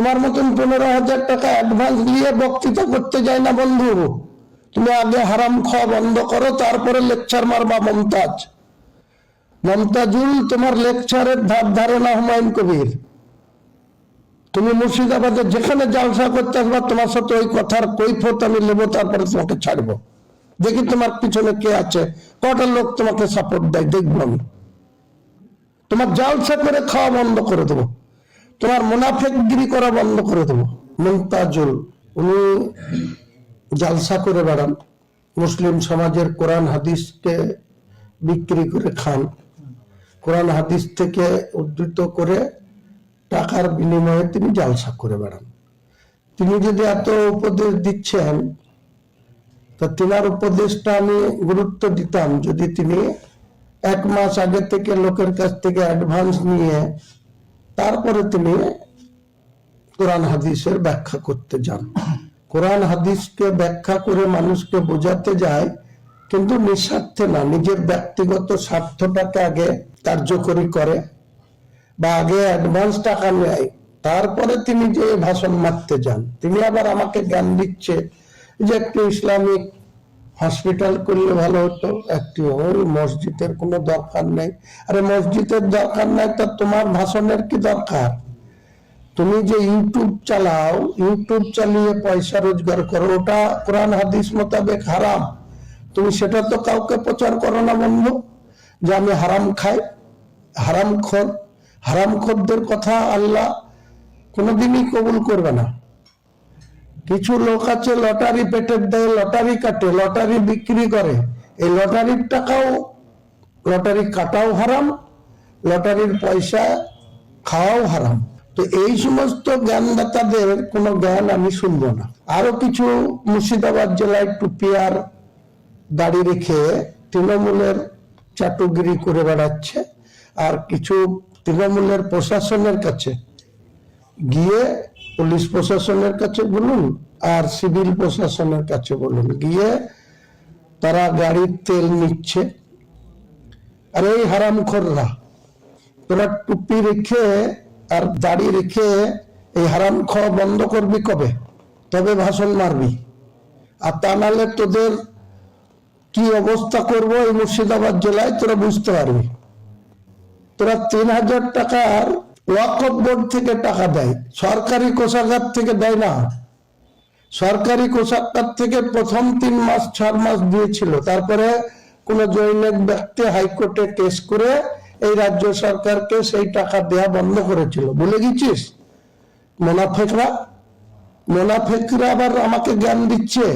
তোমার মতন পনেরো হাজার টাকা অ্যাডভান্স দিয়ে বক্তৃতা করতে যায় না বন্ধু। তুমি আগে হারাম খাওয়া বন্ধ করো, তারপরে লেকচার মারবা মমতাজ। মমতাজুল, তোমার লেকচারের ধার ধারণা হুমায়ুন কবির। তুমি মুর্শিদাবাদে যেখানে জালসা করতে আসবা, তোমার সাথে ওই কথার কৈফত আমি নেব, তারপরে তোমাকে ছাড়বো। দেখি তোমার পিছনে কে আছে। কটা লোক তোমাকে সাপোর্ট দেয়, দেখব আমি। তোমার জালসা করে খাওয়া বন্ধ করে দেবো। তোমার মুনাফেকগিরি করা বন্ধ করে দেবো। মুমতাজুল উনি জালসা করে বেড়ান। মুসলিম সমাজের কোরআন হাদিসকে বিক্রি করে খান। কোরআন হাদিস থেকে উদ্ধৃত করে টাকার বিনিময়ে তিনি জালসা করে বেড়ান। তিনি যদি এত উপদেশ দিচ্ছেন, তা তিনার উপদেশটা আমি গুরুত্ব দিতাম। যদি তিনি এক মাস আগে থেকে লোকের কাছ থেকে অ্যাডভান্স নিয়ে তারপরে তিনি কোরআন হাদিসের ব্যাখ্যা করতে যান। কোরআন হাদিসকে ব্যাখ্যা করে মানুষকে বোঝাতে যায়, কিন্তু নিঃস্বার্থে না। নিজের ব্যক্তিগত স্বার্থটাকে আগে কার্যকরী করে বা আগে অ্যাডভান্স টাকা নেয়। তারপরে তিনি যে ভাষণ মারতে যান, তিনি আবার আমাকে জ্ঞান দিচ্ছে যে একটু ইসলামিক হসপিটাল করলে ভালো হতো, একটি ওই মসজিদের কোনো দরকার নেই। আরে মসজিদের দরকার নাই তা তোমার ভাষণের কি দরকার? তুমি যে ইউটিউব চালাও, ইউটিউব চালিয়ে পয়সা রোজগার করো, ওটা কোরআন, হাদিস মোতাবেক হারাম। তুমি সেটা তো কাউকে প্রচার করো না বন্ধু, যে আমি হারাম খাই হারাম খোর হারাম খোরদের কথা আল্লাহ কোনোদিনই কবুল করবে না। কিছু লোক আছে লটারি পেটের দেয়, লটারি কাটে, লটারি বিক্রি করে। এই লটারির টাকাও, লটারি কাটাও হারাম, লটারির পয়সা খাওয়াও হারাম। তো এই সমস্ত জ্ঞানদাতাদের কোনো জ্ঞান আমি শুনব না। আরও কিছু মুর্শিদাবাদ জেলায় টুপিয়ার দাড়ি রেখে তৃণমূলের চাটুগিরি করে বেড়াচ্ছে, আর কিছু তৃণমূলের প্রশাসনের কাছে গিয়ে পুলিশ প্রশাসনের কাছে বলুন আর সিভিল প্রশাসনের কাছে বলুন। গিয়ে তারা গাড়ির তেল নিচ্ছে। আর এই হারামখোররা, তোরা টুপি রেখে আর দাড়ি রেখে এই হারাম খাওয়া বন্ধ করবি কবে? তবে ভাষণ মারবি। আর তা নাহলে তোদের কি অবস্থা করব এই মুর্শিদাবাদ জেলায় তোরা বুঝতে পারবি। তোরা তিন হাজার টাকার ওয়াকফ বোর্ড থেকে টাকা দেয়, সরকারি কোষাগার থেকে দেয় না। সরকারি কোষাগার থেকে প্রথম তিন মাস, চার মাস দিয়েছিল। তারপরে কোন জৈনিক ব্যক্তি হাইকোর্টে কেস করে এই রাজ্য সরকারকে সেই টাকা দেয়া বন্ধ করেছিল। ভুলে গেছিস? মোনাফেকরা? মোনাফেকরা আবার আমাকে জ্ঞান দিচ্ছে।